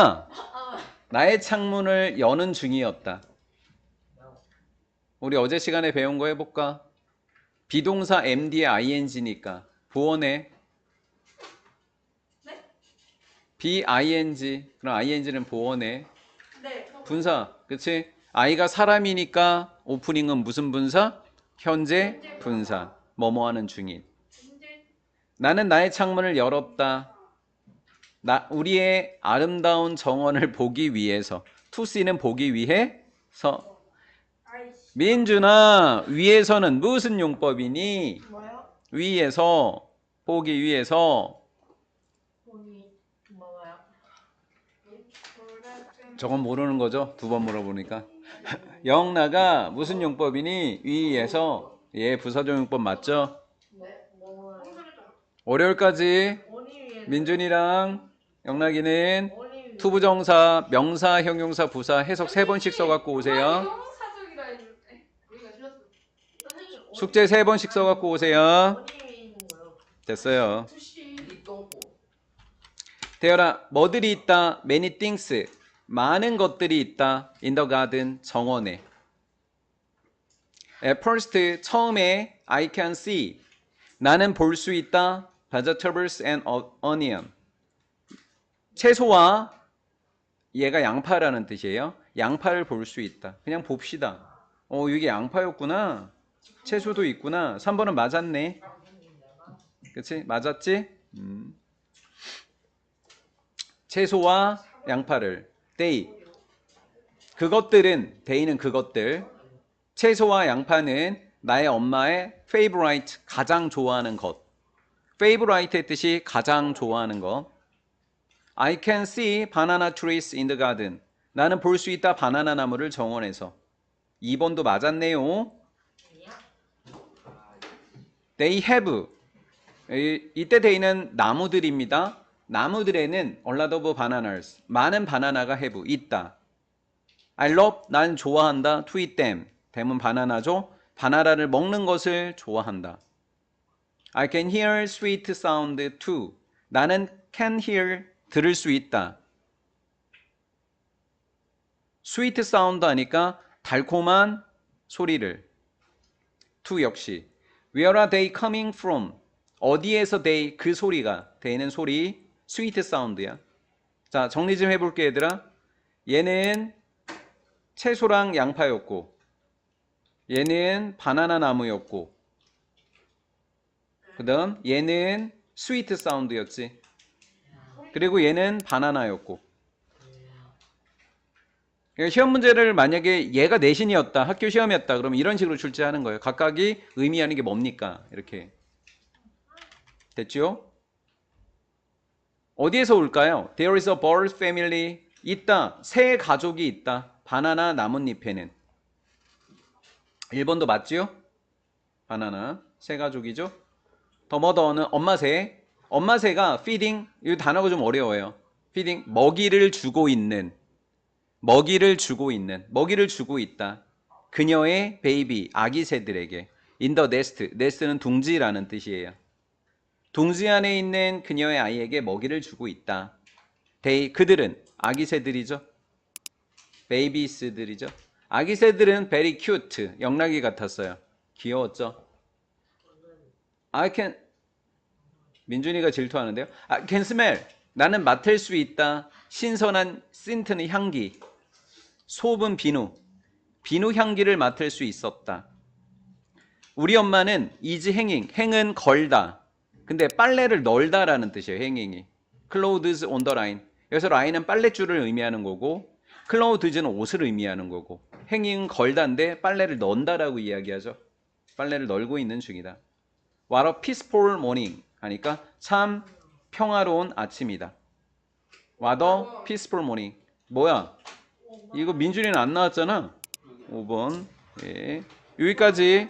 나의 창문을 여는 중이었다. 우리 어제 시간에 배운 거 해볼까? 비동사 MD의 ING니까 보원해. BING 그럼 ING는 보원해. 네. 분사 그치? I가 사람이니까 오프닝은 무슨 분사? 현재 분사 뭐뭐 하는 중인 나는 나의 창문을 열었다 나 우리의 아름다운 정원을 보기 위해서 투씨는 보기 위해서. 민준아 위에서는 무슨 용법이니? 뭐요? 위에서 보기 위해서? 저건 모르는 거죠? 두 번 물어보니까 영나가 무슨 용법이니? 위에서 예 부사적 용법 맞죠? 네. 뭐요? 월요일까지. 민준이랑 영락이는. 투부정사, 명사, 형용사, 부사 해석 세 번씩 써갖고 오세요. 숙제 세 번씩 써갖고 오세요. 됐어요. 대열아, 뭐들이 있다? Many things. 많은 것들이 있다. In the garden, 정원에. At first, 처음에 I can see. 나는 볼 수 있다. Vegetables and onion. 채소와 얘가 양파라는 뜻이에요. 양파를 볼 수 있다. 그냥 봅시다. 어, 이게 양파였구나. 채소도 있구나. 3번은 맞았네. 그치? 맞았지? 음. 채소와 양파를 they 그것들은 they는 그것들 채소와 양파는 나의 엄마의 favorite 가장 좋아하는 것 favorite의 뜻이 가장 좋아하는 것 I can see banana trees in the garden 나는 볼 수 있다 바나나 나무를 정원에서 2번도 맞았네요 they have 이- 이때 they는 나무들입니다 나무들에는 a lot of bananas 많은 바나나가 have 있다. I love 난 좋아한다. to eat them them은 바나나죠. 바나나를 먹는 것을 좋아한다. I can hear sweet sound too. 나는 can hear 들을 수 있다. sweet sound 하니까 달콤한 소리를. to 역시 Where are they coming from? 어디에서 they 그 소리가 they는 소리 스위트 사운드야. 자, 정리 좀 해볼게, 얘들아. 얘는 채소랑 양파였고, 얘는 바나나 나무였고, 그 다음 얘는 스위트 사운드였지. 그리고 얘는 바나나였고. 그러니까 시험 문제를 만약에 얘가 내신이었다, 학교 시험이었다, 그러면 이런 식으로 출제하는 거예요. 각각이 의미하는 게 뭡니까? 이렇게. 됐죠? 어디에서 올까요? There is a bird family. 있다. 새 가족이 있다. 바나나 나뭇잎에는. 1번도 맞지요? 바나나. 새 가족이죠? 더 머더는 엄마 새. 엄마 새가 feeding. 이 단어가 좀 어려워요. feeding. 먹이를 주고 있는. 먹이를 주고 있는. 먹이를 주고 있다. 그녀의 베이비. 아기 새들에게. the nest. nest는 둥지라는 뜻이에요. 둥지 안에 있는 그녀의 아이에게 먹이를 주고 있다. they 그들은 아기 새들이죠. 베이비스들이죠. 아기 새들은 very cute. 영락이 같았어요. 귀여웠죠. I can 민준이가 질투하는데요. I can smell. 나는 맡을 수 있다. 신선한 신트는 향기. 소분 비누. 비누 향기를 맡을 수 있었다. 우리 엄마는 is hanging. 행은 걸다. 근데 빨래를 널다라는 뜻이에요. 행잉이. clothes on the line. 여기서 라인은 빨랫줄을 의미하는 거고 clothes는 옷을 의미하는 거고 행잉은 걸다인데 빨래를 넌다라고 이야기하죠. 빨래를 널고 있는 중이다. What a peaceful morning 하니까 참 평화로운 아침이다. What a peaceful morning. 뭐야? 이거 민준이는 안 나왔잖아. 5번. 예. 여기까지